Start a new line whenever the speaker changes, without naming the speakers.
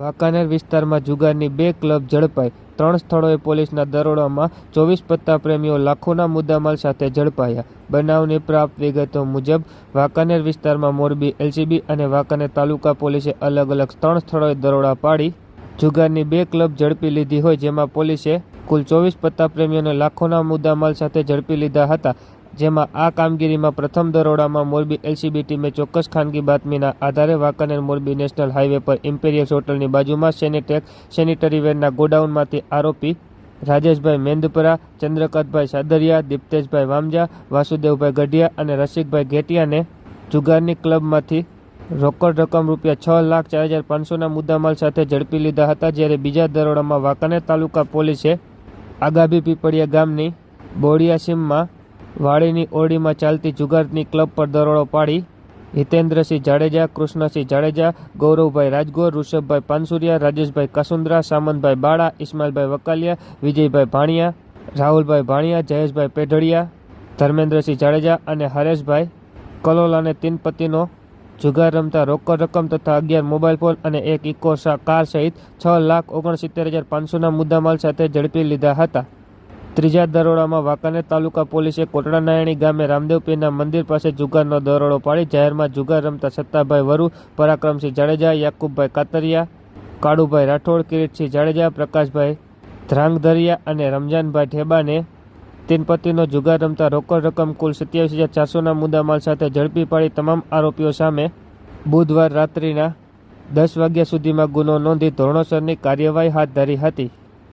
વાંકાનેર વિસ્તારમાં જુગારની બે ક્લબ ઝડપાઈ. ત્રણ સ્થળોએ પોલીસના દરોડામાં ચોવીસ પત્તા પ્રેમીઓ લાખોના મુદ્દામાલ સાથે ઝડપાયા. બનાવની પ્રાપ્ત વિગતો મુજબ, વાંકાનેર વિસ્તારમાં મોરબી, એલસીબી અને વાંકાનેર તાલુકા પોલીસે અલગ અલગ ત્રણ સ્થળોએ દરોડા પાડી જુગારની બે ક્લબ ઝડપી લીધી હોય, જેમાં પોલીસે કુલ ચોવીસ પત્તા પ્રેમીઓને લાખોના મુદ્દામાલ સાથે ઝડપી લીધા હતા. જેમાં આ કામગીરીમાં પ્રથમ દરોડામાં મોરબી એલસીબી ટીમે ચોક્કસ ખાનગી બાતમીના આધારે વાંકાનેર મોરબી નેશનલ હાઈવે પર ઇમ્પેરિયલ્સ હોટલની બાજુમાં સેનેટેક સેનિટરીવેરના ગોડાઉનમાંથી આરોપી રાજેશભાઈ મેંદપરા, ચંદ્રકાંતભાઈ સાદરિયા, દીપ્તેશભાઈ વામજા, વાસુદેવભાઈ ગઢિયા અને રસિકભાઈ ઘેટિયાને જુગારની ક્લબમાંથી રોકડ રકમ રૂપિયા છ લાખ ચાર હજાર પાંચસોના મુદ્દામાલ સાથે ઝડપી લીધા હતા જ્યારે બીજા દરોડામાં વાંકાનેર તાલુકા પોલીસે આગાભી પીપળિયા ગામની બોડિયા સીમમાં વાડીની ઓરડીમાં ચાલતી જુગારની ક્લબ પર દરોડો પાડી હિતેન્દ્રસિંહ જાડેજા, કૃષ્ણસિંહ જાડેજા, ગૌરવભાઈ રાજગોર, ઋષભભાઈ પાનસુરિયા, રાજેશભાઈ કસુંદરા, સામંતભાઈ બાળા, ઇસ્માઇલભાઈ વકાલિયા, વિજયભાઈ ભાણિયા, રાહુલભાઈ ભાણિયા, જયેશભાઈ પેઢડિયા, ધર્મેન્દ્રસિંહ જાડેજા અને હરેશભાઈ કલોલાને અને પતિનો જુગાર રમતા રોકડ રકમ તથા અગિયાર મોબાઈલ ફોન અને એક ઇકો કાર સહિત છ લાખ ઓગણસિત્તેર હજાર પાંચસોના મુદ્દામાલ સાથે ઝડપી લીધા હતા. ત્રીજા દરોડામાં વાંકાનેર તાલુકા પોલીસે કોટડા નાયણી ગામે રામદેવપીરના મંદિર પાસે જુગારનો દરોડો પાડી જાહેરમાં જુગાર રમતા સત્તાભાઈ વરુ, પરાક્રમસિંહ જાડેજા, યાકુબભાઈ કાતરિયા, કાળુભાઈ રાઠોડ, કિરીટસિંહ જાડેજા, પ્રકાશભાઈ ધ્રાંગધરિયા અને રમજાનભાઈ ઠેબાને તીનપતિનો જુગાર રમતા રોકડ રકમ કુલ સત્યાવીસ હજાર ચારસોના મુદ્દામાલ સાથે ઝડપી પાડી તમામ આરોપીઓ સામે બુધવાર રાત્રિના દસ વાગ્યા સુધીમાં ગુનો નોંધી ધોરણોસરની કાર્યવાહી હાથ ધરી હતી.